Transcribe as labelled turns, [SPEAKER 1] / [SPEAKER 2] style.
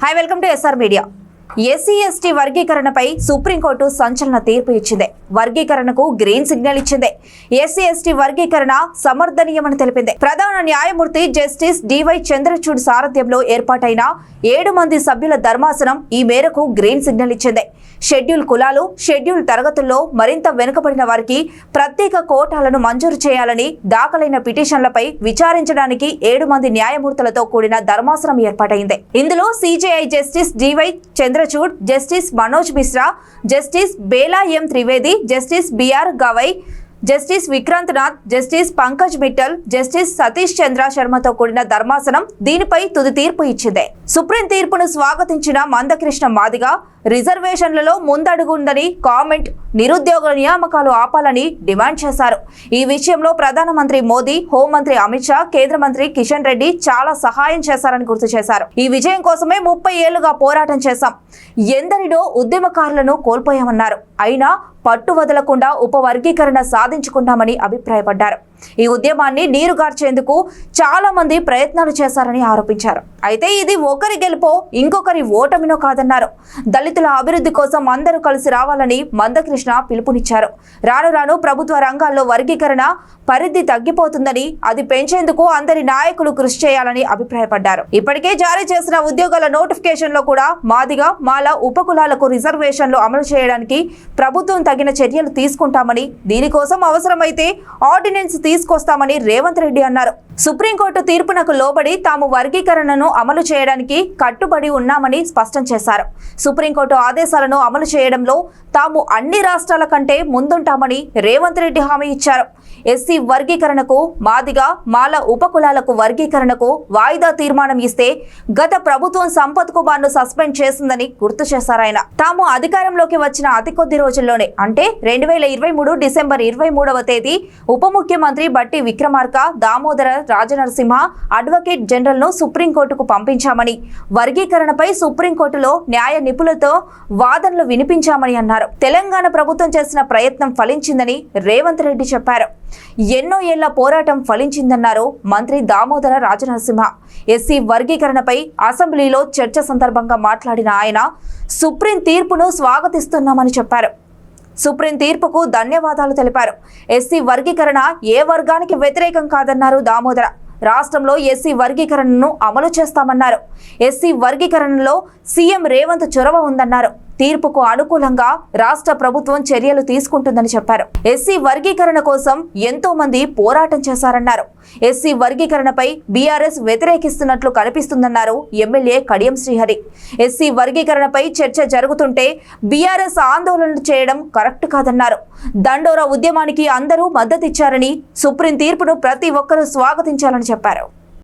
[SPEAKER 1] hi welcome to S R media SC ST వర్గీకరణపై supreme court సంచలన తీర్పు ఇచ్చింది. వర్గీకరణకు గ్రీన్ సిగ్నల్ ఇచ్చింది. ఎస్సీ ఎస్టీ వర్గీకరణ సమర్థనీయమని తెలిపింది. ప్రధాన న్యాయమూర్తి జస్టిస్ డివై చంద్రచూడ్ సారథ్యంలో ఏర్పాటైన ఏడు మంది సభ్యుల ధర్మాసనం ఈ మేరకు గ్రీన్ సిగ్నల్ ఇచ్చింది. షెడ్యూల్ కులాలు షెడ్యూల్ తరగతుల్లో మరింత వెనుకబడిన వారికి ప్రత్యేక కోటాలను మంజూరు చేయాలని దాఖలైన పిటిషన్లపై విచారించడానికి ఏడు మంది న్యాయమూర్తులతో కూడిన ధర్మాసనం ఏర్పాటైంది. ఇందులో CJI justice D Y Chandra Chandrachud justice Manoj Mishra justice Bela M Trivedi justice B R Gavai justice Vikrant Nath justice Pankaj Mittal justice Satish Chandra శర్మతో కూడిన ధర్మాసనం దీనిపై తుది తీర్పు ఇచ్చింది. సుప్రీం తీర్పును స్వాగతించిన మందకృష్ణ మాదిగ రిజర్వేషన్లలో ముందడుగుందని కామెంట్ నిరుద్యోగ నియామకాలు ఆపాలని డిమాండ్ చేశారు. ఈ విషయంలో ప్రధానమంత్రి మోదీ హోంమంత్రి అమిత్ షా కేంద్ర మంత్రి కిషన్ రెడ్డి చాలా సహాయం చేశారని గుర్తు చేశారు. ఈ విజయం కోసమే ముప్పై ఏళ్ళుగా పోరాటం చేశాం. ఎందరినో ఉద్యమకారులను కోల్పోయామన్నారు. అయినా పట్టు వదలకుండా ఉపవర్గీకరణ సాధించుకున్నామని అభిప్రాయపడ్డారు. ఈ ఉద్యమాన్ని నీరుగార్చేందుకు చాలా మంది ప్రయత్నాలు చేశారని ఆరోపించారు. అయితే ఇది ఒకరి గెలుపో ఇంకొకరి ఓటమినో కాదన్నారు. దళితుల అభివృద్ధి కోసం అందరూ కలిసి రావాలని మందకృష్ణ పిలుపునిచ్చారు. రాను రాను ప్రభుత్వ రంగాల్లో వర్గీకరణ పరిధి తగ్గిపోతుందని అది పెంచేందుకు అందరి నాయకులు కృషి చేయాలని అభిప్రాయపడ్డారు. ఇప్పటికే జారీ చేసిన ఉద్యోగాల నోటిఫికేషన్లో కూడా మాదిగా మాల ఉపకులాలకు రిజర్వేషన్లు అమలు చేయడానికి ప్రభుత్వం తగిన చర్యలు తీసుకుంటామని దీనికోసం అవసరమైతే ఆర్డినెన్స్ తీసుకొస్తామని రేవంత్ రెడ్డి అన్నారు. సుప్రీంకోర్టు తీర్పునకు లోబడి తాము వర్గీకరణను అమలు చేయడానికి కట్టుబడి ఉన్నామని స్పష్టం చేశారు. సుప్రీంకోర్టు ఆదేశాలను అమలు చేయడంలో తాము అన్ని రాష్ట్రాల కంటే ముందుంటామని రేవంత్ రెడ్డి హామీ ఇచ్చారు. ఎస్సీ వర్గీకరణకు మాదిగా మాల ఉపకులాలకు వర్గీకరణకు వాయిదా తీర్మానం ఇస్తే గత ప్రభుత్వం సంపత్ కుమార్ను సస్పెండ్ చేసిందని గుర్తు చేశారాయన తాము అధికారంలోకి వచ్చిన అతి కొద్ది రోజుల్లోనే అంటే రెండు వేల ఇరవై మూడు డిసెంబర్ ఇరవై మూడవ తేదీ ఉప ముఖ్యమంత్రి బట్టి విక్రమార్క దామోదర రాజనరసింహ అడ్వకేట్ జనరల్ను సుప్రీంకోర్టుకు పంపించామని వర్గీకరణపై సుప్రీంకోర్టులో న్యాయ నిపుణులతో వాదనలు వినిపించామని అన్నారు. తెలంగాణ ప్రభుత్వం చేసిన ప్రయత్నం ఫలించిందని రేవంత్ రెడ్డి చెప్పారు. ఎన్నో ఏళ్ళ పోరాటం ఫలించిందన్నారు మంత్రి దామోదర రాజనరసింహ. ఎస్సీ వర్గీకరణపై అసెంబ్లీలో చర్చ సందర్భంగా మాట్లాడిన ఆయన సుప్రీం తీర్పును స్వాగతిస్తున్నామని చెప్పారు. సుప్రీం తీర్పుకు ధన్యవాదాలు తెలిపారు. ఎస్సీ వర్గీకరణ ఏ వర్గానికి వ్యతిరేకం కాదన్నారు దామోదర. రాష్ట్రంలో ఎస్సీ వర్గీకరణను అమలు చేస్తామన్నారు. ఎస్సీ వర్గీకరణలో సీఎం రేవంత్ చొరవ ఉందన్నారు. తీర్పుకు అనుకూలంగా రాష్ట్ర ప్రభుత్వం చర్యలు తీసుకుంటుందని చెప్పారు. ఎస్సీ వర్గీకరణ కోసం ఎంతో మంది పోరాటం చేశారన్నారు. ఎస్సీ వర్గీకరణపై బీఆర్ఎస్ వ్యతిరేకిస్తున్నట్లు కనిపిస్తుందన్నారు ఎమ్మెల్యే కడియం శ్రీహరి. ఎస్సీ వర్గీకరణపై చర్చ జరుగుతుంటే బీఆర్ఎస్ ఆందోళనలు చేయడం కరెక్ట్ కాదన్నారు. దండోరా ఉద్యమానికి అందరూ మద్దతిచ్చారని సుప్రీం తీర్పును ప్రతి ఒక్కరూ స్వాగతించాలని చెప్పారు.